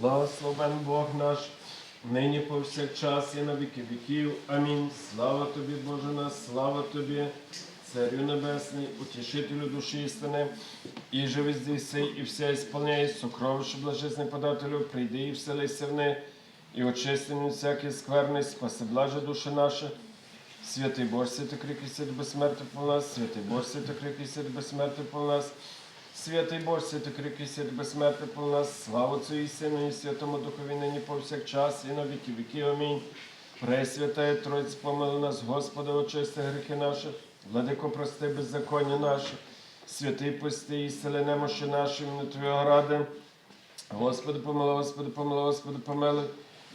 Благословен Бог наш, нині повсякчас і на віки віків. Амінь. Слава тобі, Боже наш, слава тобі, Царю Небесний, утішителю душі істини, і живи здійси, і все ісполняй, сокровище блажесний подателю, прийди і вселися в них, і очисти всякий скверний, спаси блаже душі наші. Святий Боже, святий крик і безсмертний по нас, святий Боже, святий крик і безсмертний по нас. Святий Боже, святий крик і святий безсмертний по нас, слава Отцю і Сину, і Святому Духові нині повсякчас, і на віки віки. Амінь. Пресвятая Тройць, помили нас, Господи, очисти гріхи наші, владико, прости беззаконня наші, святий пусти і сили немощі наші, на Твого ради. Господи, помилуй, Господи, помилуй, Господи, помилуй.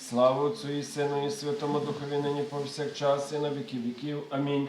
Слава Отцю і Сину, і Святому Духові нині повсякчас, і на віки віків. Амінь.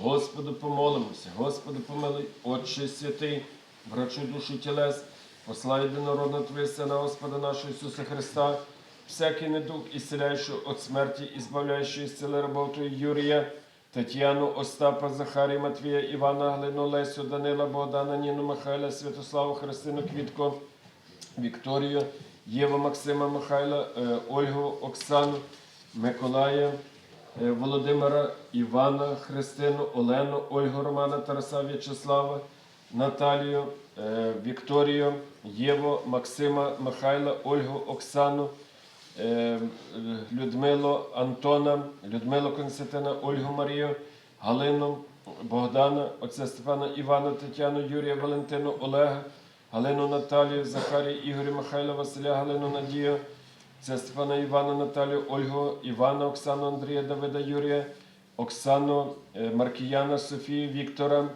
Господу помолимося, Господи помилуй, Отче святий, врачу душу тілес, посла єдинородна Твоє Сина, Господа нашого Ісуса Христа, всякий недуг ісцеляючий від смерті, і збавляючий сили рабов Твоїх Юрія, Тетяну, Остапа, Захарія, Матвія, Івана, Глину, Лесю, Данила, Богдана, Ніну, Михайла, Святославу, Христину, Квітко, Вікторію, Єву, Максима, Михайла, е, Ольгу, Оксану, Миколая, Володимира, Івана, Христину, Олену, Ольгу, Романа, Тараса, В'ячеслава, Наталію, е, Вікторію, Єву, Максима, Михайла, Ольгу, Оксану, е, Людмилу, Антона, Людмилу Константина, Ольгу Марію, Галину, Богдана, отця Степана, Івана, Тетяну, Юрія, Валентину, Олега, Галину Наталію, Захарія, Ігоря, Михайла, Василя, Галину Надію, це Степана Івана, Наталію, Ольгу, Івана, Оксану, Андрія, Давида, Юрія, Оксану, е, Маркіяна, Софію, Віктора,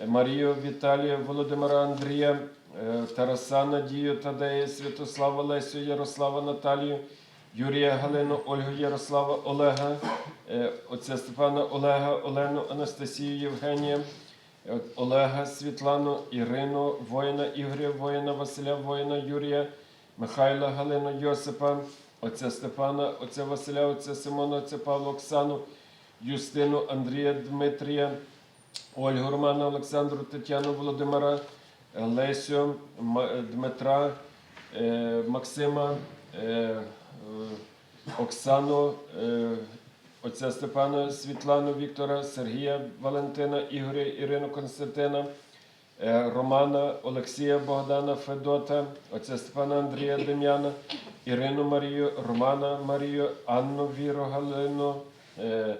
е, Марію, Віталія, Володимира, Андрія, е, Тараса, Надію, Тадея, Святослава, Лесю, Ярослава, Наталію, Юрія, Галину, Ольгу, Ярослава, Олега, отця Степана, Олега, Олену, Анастасію, Євгенія, Олега, Світлану, Ірину, воїна Ігоря, воїна Василя, воїна Юрія, Михайла, Галину, Йосипа, отця Степана, отця Василя, отця Симона, отця Павла, Оксану, Юстину, Андрія, Дмитрія, Ольгу, Романа, Олександру, Тетяну, Володимира, Лесю, е, Дмитра, е, Максима, е, Оксану, отця Степана, Світлану, Віктора, Сергія, Валентина, Ігоря, Ірину, Константина, Романа, Олексія, Богдана, Федота, отця Степана, Андрія, Дем'яна, Ірину Марію, Романа Марію, Анну Віру, Галину, е,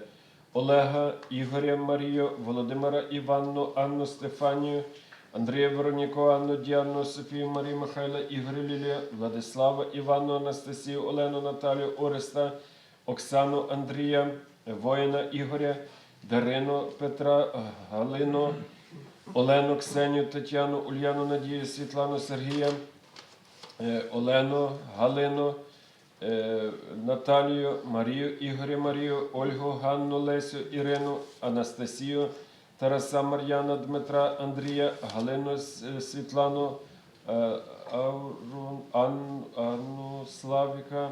Олега, Ігоря Марію, Володимира Іванну, Анну Стефанію, Андрія Вероніку, Анну, Діану, Софію, Марію, Михайла, Ігоря Лілія, Владислава, Іванну, Анастасію, Олену, Наталію, Ореста, Оксану, Андрія, воїна Ігоря, Дарину, Петра, Галину, Олену, Ксенію, Тетяну, Ульяну, Надію, Світлану, Сергія, е, Олену, Галину, е, Наталію, Марію, Ігоря, Марію, Ольгу, Ганну, Лесю, Ірину, Анастасію, Тараса, Мар'яна, Дмитра, Андрія, Галину, Світлану, е, Авру- Ан- Анну, Славіка,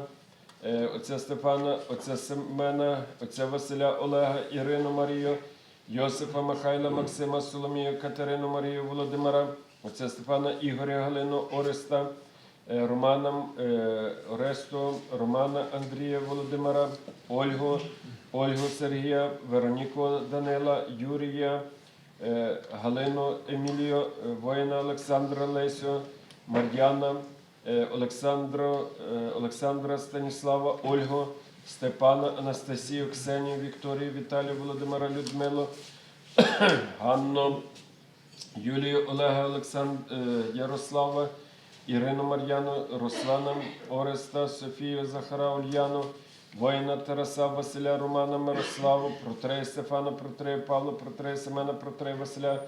отця Стефана, отця Семена, отця Василя, Олега, Ірину Марію, Йосифа, Михайла, Максима, Соломію, Катерину, Марію, Володимира, отця Стефана, Ігоря, Галину, Ореста, е, Романа, е, Оресту, Романа, Андрія, Володимира, Ольгу, Ольгу Сергія, Вероніку Данила, Юрія, е, Галину Емілію, воїна Олександра Лесю, Мар'яна, Олександра Станіслава, Ольгу, Степана, Анастасію, Ксенію, Вікторію, Віталію, Володимира, Людмилу, Ганну, Юлію, Олега, Олександр, Ярослава, Ірину Мар'яну, Руслана, Ореста, Софію, Захара, Ульяну, воїна Тараса, Василя, Романа, Мирославу, Протрея Стефана, Протрея Павла, Протрея Семена, Протрея Василя,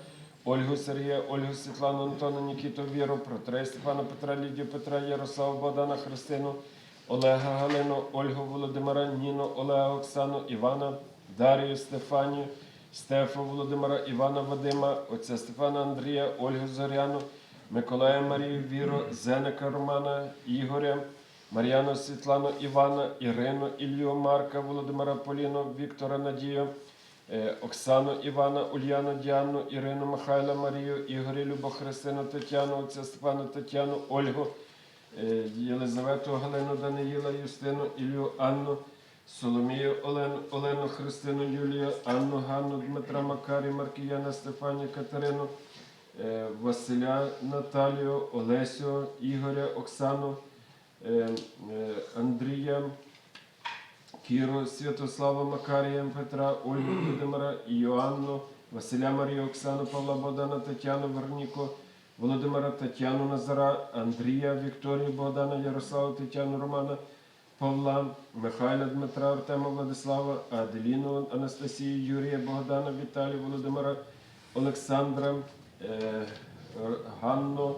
Ольгу Сергія, Ольгу Світлану, Антона, Нікіту, Віру, Протрея Стефана, Петра, Лідію, Петра, Ярослава, Богдана, Христину, Олега Галину, Ольгу Володимира, Ніну, Олега Оксану, Івана, Дарію Стефанію, Стефа Володимира, Івана Вадима, отця Стефана Андрія, Ольгу Зоряну, Миколая Марію Віру, Зеника Романа, Ігоря, Мар'яну Світлану Івана, Ірину Ілью Марка, Володимира Поліну, Віктора Надію, е, Оксану Івана, Ульяну Діану, Ірину Михайла Марію, Ігоря Любо Христину Тетяну, отця Степана Тетяну, Ольгу, Єлизавету Галину Даниїла, Юстину, Ілью Анну, Соломію Олену, Олену Христину Юлію, Анну Ганну, Дмитра Макарі, Маркіяна Стефанію Катерину, е, Василя Наталію, Олесю, Ігоря, Оксану, е, е, Андрія, Кіру, Святослава Макарія, Петра, Ольгу Володимира, Іоанну, Василя Марію, Оксану, Павла Богдана, Тетяну, Верніку, Володимира, Тетяну Назара, Андрія, Вікторію, Богдана, Ярослава, Тетяну, Романа, Павла, Михайла, Дмитра, Артема, Владислава, Аделіну, Анастасію, Юрія, Богдана, Віталія, Володимира, Олександра, е, Ганну,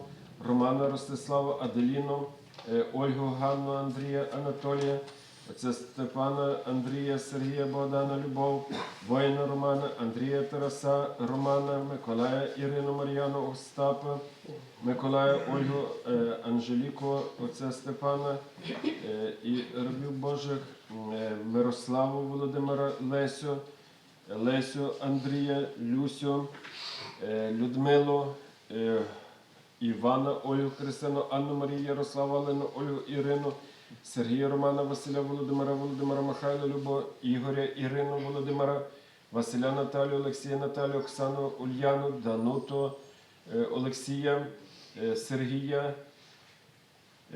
Романа, Ростислава, Аделіну, е, Ольгу, Ганну, Андрія, Анатолія, отця Степана, Андрія, Сергія, Богдана, Любов, воїна Романа, Андрія Тараса, Романа, Миколая, Ірину, Мар'яну, Остапа, Миколая, Ольгу, е, Анжеліку, отця Степана е, і рабів Божих, е, Мирославу Володимира, Лесю, Лесю Андрія, Люсю, Людмилу, Івана, Ольгу Христину, Анну Марію, Ярославу, Олену, Ольгу, Ірину, Сергія Романа, Василя Володимира, Володимира Михайла, Любо, Ігоря, Ірину, Володимира, Василя Наталію, Олексія Наталію, Оксану, Ульяну, Дануту, е, Олексія, е, Сергія,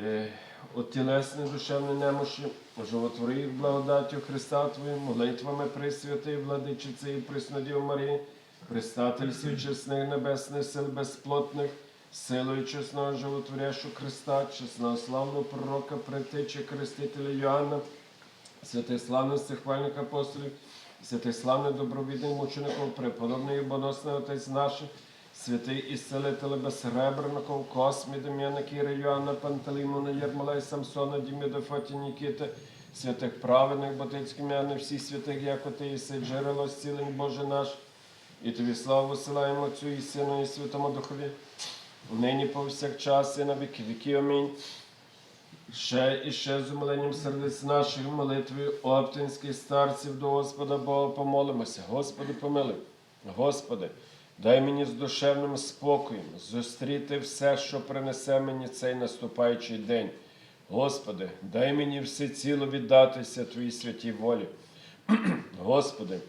е, от тілесної душевної немощі, животвори благодаттю Христа Твоїм, молитвами Пресвятої Владичиці і Преснодів Марії, пристательстві чесних небесних сил безплотних, силою чесного животворящого Христа, чесного славного пророка, притечі Крестителя Йоанна, святих славних стихвальних апостолів, святих славних добровідних мучеників, преподобний і боносний Отець наш, святий ісцелитель безсребреников, Космі, Дем'яна, Кіри, Йоанна, Пантелеймона, Єрмолай, Самсона, Діміда, Фоті, Нікіти, святих праведних, Ботицьких м'яни, всіх святих, як ти єси, джерело зцілень Боже наш, і тобі славу висилаємо Отцю і Сину, і Святому Духові, нині повсякчас і на віки віки. Амінь. Ще і ще з умиленням сердець наших молитвою оптинських старців до Господа Бога помолимося. Господи, помилуй. Господи, дай мені з душевним спокоєм зустріти все, що принесе мені цей наступаючий день. Господи, дай мені всеціло віддатися Твоїй святій волі. Господи,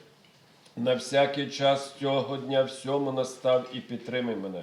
на всякий час цього дня всьому настав і підтримай мене,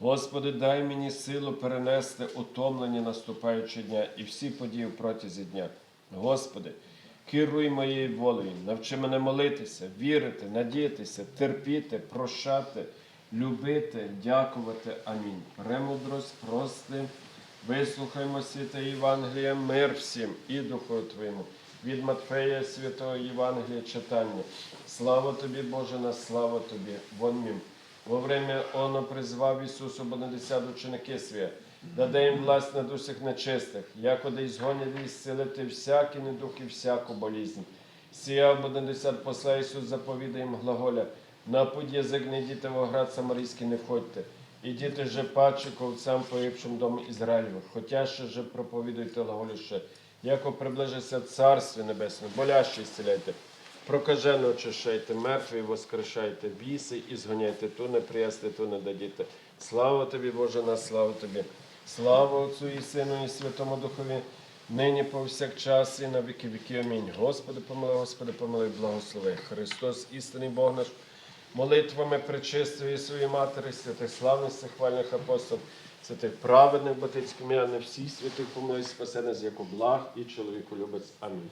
Господи, дай мені силу перенести утомлення наступаючого дня і всі події протязі дня. Господи, керуй моєю волею, навчи мене молитися, вірити, надіятися, терпіти, прощати, любити, дякувати. Амінь. Премудрость, прости, вислухаймо святе Євангелія, мир всім і Духу Твоєму. Від Матфея Святого Євангелія читання. Слава тобі, Боже, на слава тобі. Вон мім. Во время оно призвав Ісусу Бонадесят ученики свої, даде їм власть над усіх нечистих, якоди ізгонять і зцілити всякий недух і всяку болізнь. Сіяв Бонадесят посла Ісус заповідає їм глаголя, на путь язик не йдіте в оград Самарійський не входьте, ідіте же паче ковцям погибшим дому Ізраїльових, хотя ще же проповідуйте глаголіще, яко приближиться Царстві Небесне, боляще зціляйте. Прокажено очищайте, мертві воскрешайте, біси і згоняйте, ту не приясти, ту не дадіте. Слава тобі, Боже, на славу тобі. Слава Отцю і Сину, і Святому Духові, нині повсякчас, і на віки віки. Амінь. Господи, помилуй, Господи, помилуй, благослови. Христос, істинний Бог наш, молитвами причистої своєї матері, святих славних хвальних апостолів, святих праведних, батицьких мирних, всіх святих помилуй, спаси нас, як благ і чоловіку любець. Амінь.